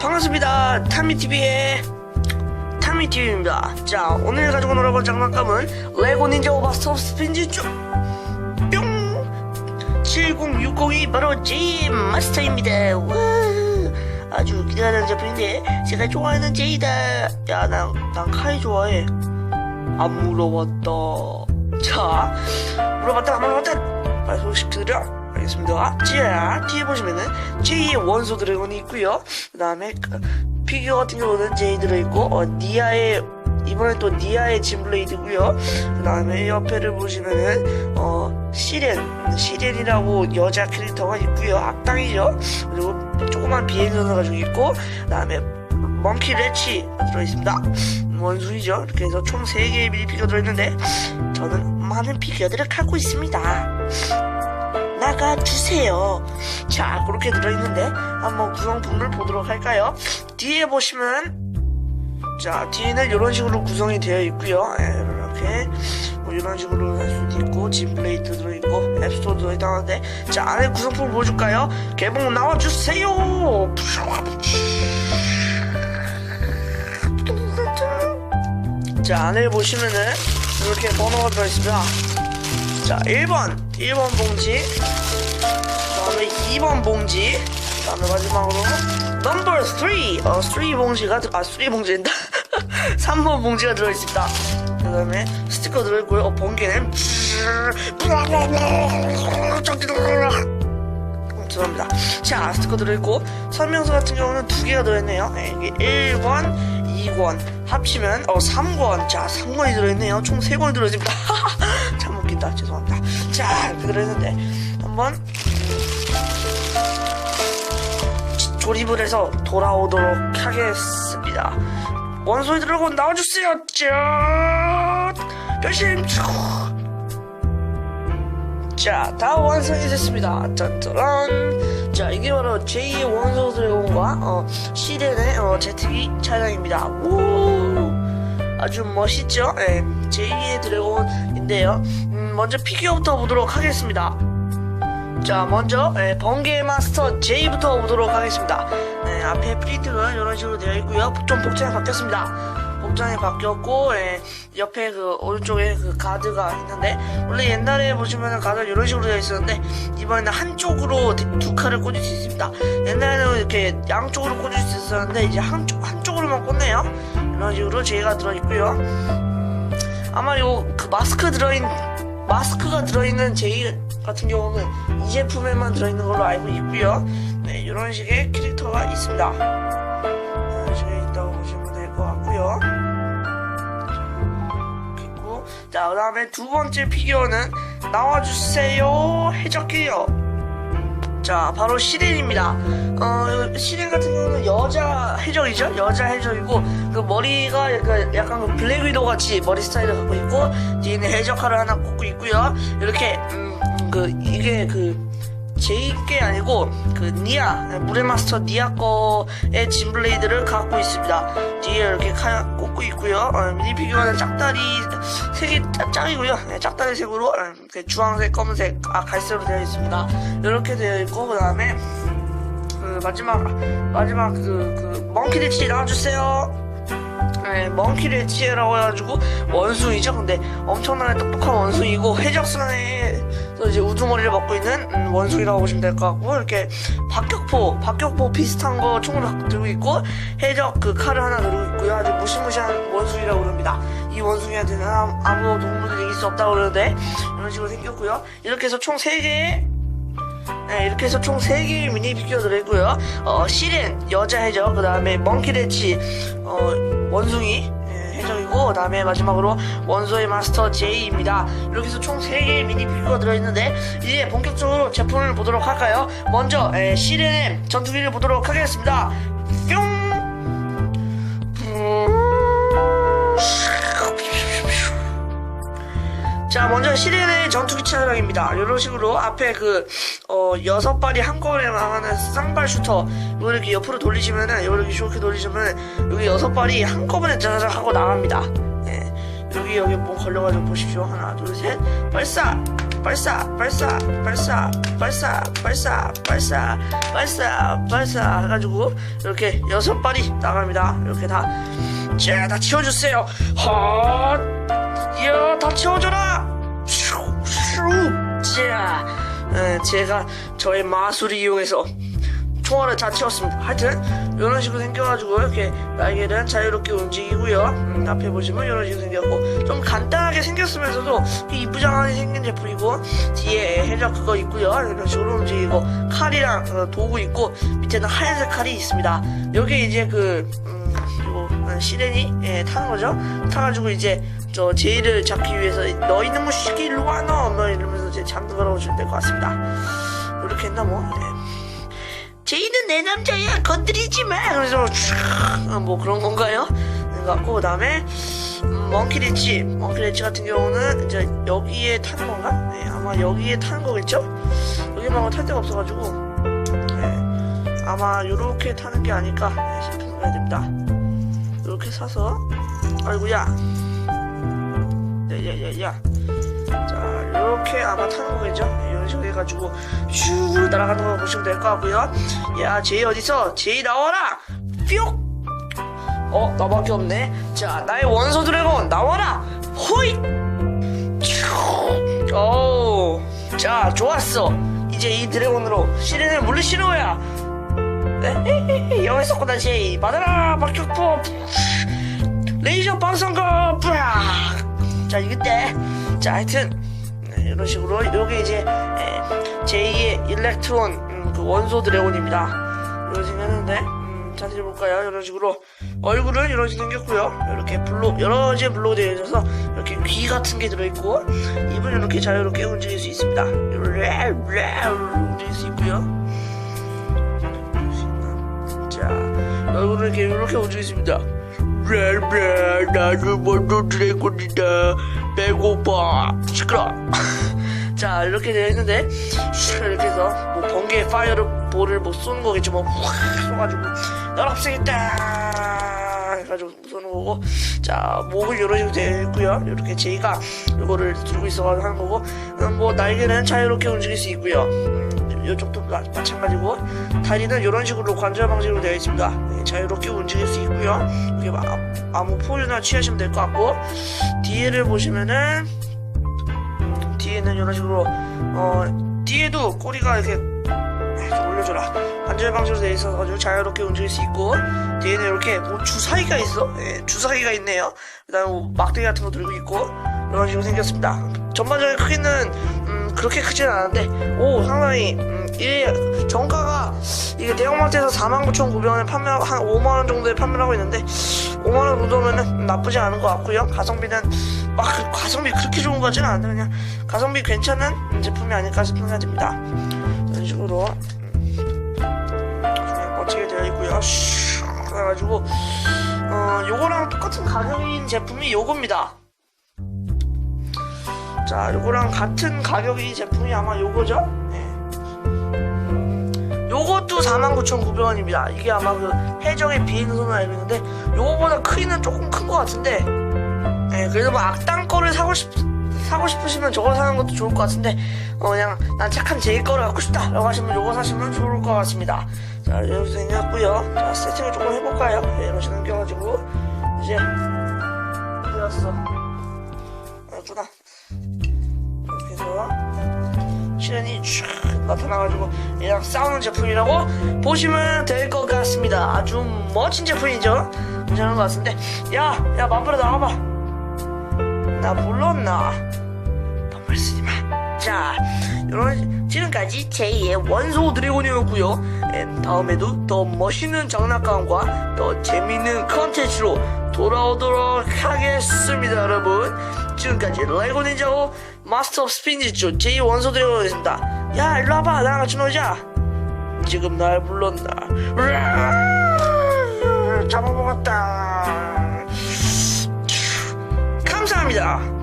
반갑습니다. 타미TV의 타미TV입니다. 자, 오늘 가지고 놀아볼 장난감은 레고 닌자 오버스톱 스핀지 쭉! 뿅! 70602 바로 제이 마스터입니다. 와! 아주 기대하는 제품인데 제가 좋아하는 제이다. 야, 난, 난 카이 좋아해. 안 물어봤다. 자, 물어봤다, 안 물어봤다. 빨리 소식 드려. 알겠습니다. 자, 뒤에 보시면은 제이의 원소 드래곤이 있고요. 그 다음에 피규어 같은 경우는 제이 들어있고, 어, 니아의 이번엔 또 니아의 짐블레이드고요. 그 다음에 옆에를 보시면은 어 시렌, 시렌이라고 여자 캐릭터가 있고요. 악당이죠. 그리고 조그만 비행선을 가지고 있고, 그 다음에 멍키 레치가 들어있습니다. 원숭이죠. 이렇게 해서 총 3개의 미니 피규어 들어있는데 저는 많은 피규어들을 갖고 있습니다. 나가주세요. 자, 그렇게 들어있는데 한번 구성품을 보도록 할까요? 뒤에 보시면 자, 뒤에는 이런 식으로 구성이 되어 있고요. 예, 이렇게 뭐 이런 식으로 할 수도 있고 짐 플레이트 들어있고 앱스토어 들어있다는데 자, 안에 구성품을 보여줄까요? 개봉 나와주세요. 자, 안에 보시면은 이렇게 번호가 들어있습니다. 자, 1번, 1번 봉지, 그 다음에 2번 봉지, 그 다음에 마지막으로 넘버 3, 어, 3 봉지가, 들- 아, 3 봉지인다. 3번 봉지가 들어있습니다. 그 다음에 스티커 들어있고요. 어, 번개는 죄송합니다. 자, 스티커 들어있고, 설명서 같은 경우는 두 개가 들어있네요. 네, 이게 1권, 2권, 합치면, 어, 3권. 자, 3권이 들어있네요. 총 3권이 들어있습니다. 참 웃긴다. 죄송합니다. 자, 들어있는데, 한번, 지- 조립을 해서 돌아오도록 하겠습니다. 원소리 들어고 나와주세요. 짠! 열심히 자, 다 완성이 됐습니다. 짠짜란. 자, 이게 바로 제2의 원소 드래곤과 어, 시렌의 어, 제트기 차량입니다. 우! 아주 멋있죠? 네, 제2의 드래곤인데요. 음, 먼저 피규어부터 보도록 하겠습니다. 자, 먼저 예, 번개 마스터 J부터 보도록 하겠습니다. 네, 앞에 프린트가 이런 식으로 되어 있고요. 좀 복장이 바뀌었습니다. 복장이 바뀌었고 예, 옆에 그 오른쪽에 그 가드가 있는데 원래 옛날에 보시면 가드가 이런 식으로 되어 있었는데 이번에는 한쪽으로 두 칼을 꽂을 수 있습니다. 옛날에는 이렇게 양쪽으로 꽂을 수 있었는데 이제 한쪽 한쪽으로만 꽂네요. 이런 식으로 J가 들어 있고요. 아마 요 그 마스크 들어있 마스크가 들어있는 제이 같은 경우는 이 제품에만 들어있는 걸로 알고 있고요. 네, 이런 식의 캐릭터가 있습니다. 이런 식에 있다고 보시면 될 것 같고요. 그리고 자, 그다음에 두 번째 피규어는 나와주세요 해적기요. 자, 바로 시렌입니다. 어, 시렌 같은 경우는 여자 해적이죠? 여자 해적이고, 그 머리가 약간, 약간 그 블랙 위도 같이 머리 스타일을 갖고 있고, 뒤에는 해적칼을 하나 꽂고 있고요. 이렇게, 음, 음, 그, 이게 그, 제이게 아니고, 그, 니아, 물의 마스터 니아 거의 짐블레이드를 갖고 있습니다. 뒤에 이렇게 칼 꽂고 있고요. 어, 미니 피규어는 짝다리 색이 짝- 짝이고요. 네, 짝다리 색으로, 어, 그 주황색, 검은색, 아, 갈색으로 되어 있습니다. 이렇게 되어 있고, 그 다음에, 그 마지막 마지막 그그 멍키 대치 나와주세요. 네, 멍키 대치라고 해가지고 원숭이죠. 근데 엄청나게 똑똑한 원숭이고 해적선에서 이제 우두머리를 먹고 있는 음, 원숭이라고 보시면 될 것 같고 이렇게 박격포 박격포 비슷한 거 총을 들고 있고 해적 그 칼을 하나 들고 있고요. 아주 무시무시한 원숭이라고 그럽니다. 이 원숭이한테는 아무, 동물들이 이길 수 없다고 그러는데 이런 식으로 생겼고요. 이렇게 해서 총 3개의 네, 이렇게 해서 총 3개의 미니 피규어 들어있고요. 어, 시렌, 여자 해적, 그 다음에 멍키레치, 어, 원숭이, 예, 해적이고, 그 다음에 마지막으로 원소의 마스터 J입니다. 이렇게 해서 총 3개의 미니 피규어 들어있는데, 이제 본격적으로 제품을 보도록 할까요? 먼저, 에, 시렌의 전투기를 보도록 하겠습니다. 뿅! 시렌의 전투기 차량입니다. 이런 식으로 앞에 그, 어, 여섯 발이 한꺼번에 나가는 쌍발 슈터, 이거 이렇게 옆으로 돌리시면은, 이렇게 이렇게 돌리시면은, 여기 여섯 발이 한꺼번에 짜자작 하고 나갑니다. 예. 여기, 여기 뭐 걸려가지고 보십시오. 하나, 둘, 셋, 발사! 발사! 발사! 발사! 발사! 발사! 발사! 발사! 발사! 해가지고 이렇게 여섯 발이 나갑니다. 이렇게 다 자 다 치워주세요. 헛 야 다 치워줘라 슈슈자 어, 제가 저의 마술을 이용해서 총알을 다 채웠습니다. 하여튼 이런 식으로 생겨가지고 이렇게 날개는 자유롭게 움직이고요. 음, 앞에 보시면 이런 식으로 생겼고 좀 간단하게 생겼으면서도 이쁘장하게 생긴 제품이고 뒤에 해적 그거 있고요. 이런 식으로 움직이고 칼이랑 어, 도구 있고 밑에는 하얀색 칼이 있습니다. 여기 이제 그 음, 시렌이 예, 타는 거죠. 타가지고 이제 저 제이를 잡기 위해서 너 있는 거 시기 일로 와 너! 뭐 이러면서 잡는 거라고 주면 될 것 같습니다. 이렇게 했나 뭐. 네. 제이는 내 남자야 건드리지 마 그래서 촥, 뭐 그런 건가요? 그래갖고 그다음에 음, 멍키리치 멍키리치 같은 경우는 이제 여기에 타는 건가? 네, 아마 여기에 타는 거겠죠? 여기 말고 탈 데가 없어가지고 네, 아마 요렇게 타는 게 아닐까 네, 싶어야 됩니다 요렇게 사서 아이고야 야야야야 자 이렇게 아마 타는 거겠죠 네, 이런 식으로 해가지고 슈 날아가는 거 보시면 될 것 같고요 야 제이 어딨어 제이 나와라 뿅 어, 나밖에 없네. 자, 나의 원소 드래곤 나와라. 호잇. 슈. 오, 자, 좋았어. 이제 이 드래곤으로 시련을 물리시는 거야. 에헤헤, 있었구나, 제이. 받아라, 박격포. 레이저 방송거. 뿌야. 자, 이때. 자, 하여튼 네, 이런 식으로 여기 이제 에, 제2의 일렉트론 음, 그 원소 드래곤입니다. 이런 생겼는데. 음, 자세히 볼까요? 이런 식으로 얼굴은 이런 식으로 생겼고요. 이렇게 블로 여러 가지 블로 되어 있어서 이렇게 귀 같은 게 들어있고 입은 이렇게 자유롭게 움직일 수 있습니다. 이렇게 움직일 수 있고요. 자 얼굴은 이렇게 이렇게 움직일 수 있습니다. 라라 나는 원조 드래곤이다. 배고파. 시끄러. 자 이렇게 슉 이렇게 해서 뭐 번개 파이어를 볼을 뭐 쏘는 거겠죠 뭐확 쏘가지고 널 없애겠다. 해가지고 쏘는 거고. 자 목을 이런 식으로 되어 있고요. 이렇게 제이가 이거를 들고 있어가지고 하는 거고. 음, 뭐 날개는 자유롭게 움직일 수 있고요. 음, 이쪽도 마, 마찬가지고 다리는 이런 식으로 관절 방식으로 되어 있습니다. 네, 자유롭게 움직일 수 있고요. 이렇게 막 아무 포즈나 취하시면 될 것 같고 뒤에를 보시면은 뒤에는 이런 식으로 어 뒤에도 꼬리가 이렇게 좀 올려줘라. 관절 방식으로 되어 있어서 자유롭게 움직일 수 있고 뒤에는 이렇게 뭐 주사위가 있어? 예, 주사위가 있네요. 그다음에 뭐 막대기 같은 거 들고 있고 이런 식으로 생겼습니다. 전반적인 크기는 음, 그렇게 크지는 않은데 오 상당히 음, 이 정가가 이게 대형마트에서 49,900원에 판매하고 한 5만 원 정도에 판매를 하고 있는데 5만 원 정도면은 나쁘지 않은 것 같고요. 가성비는 막 그- 가성비 그렇게 좋은 것 같지는 않은데 그냥 가성비 괜찮은 제품이 아닐까 싶은 생각이 듭니다. 이런 식으로 음, 멋지게 되어 있고요. 슉 그래가지고 어 요거랑 똑같은 가격인 제품이 요겁니다 자 요거랑 같은 가격이 제품이 아마 요거죠? 네. 요것도 49,900원입니다. 이게 아마 그 해적의 알고 있는데 요거보다 크기는 조금 큰 것 같은데 네, 그래서 뭐 악당 거를 사고 싶 사고 싶으시면 저걸 사는 것도 좋을 것 같은데 어 그냥 난 착한 제일 거를 갖고 싶다 라고 하시면 요거 사시면 좋을 것 같습니다. 자 이렇게 생겼고요. 자 세팅을 조금 해볼까요? 네, 이런 식으로 생겨가지고 이제 되었어 시련이 쫙 나타나가지고 그냥 싸우는 제품이라고 보시면 될 것 같습니다 아주 멋진 제품이죠 괜찮은 것 같은데 야 야 만보라 나와봐 나 불렀나? 반말 쓰지 마. 자, 이런 지금까지 제2의 원소 드래곤이었고요. 에, 다음에도 더 멋있는 장난감과 더 재밌는 컨텐츠로 돌아오도록 하겠습니다, 여러분. 지금까지 레고 닌자고 마스터 오브 스피니죠 제2 원소 드래곤이었습니다. 야, 일로 와봐. 나랑 같이 놀자. 지금 날 불렀나? 잡아먹었다. 감사합니다.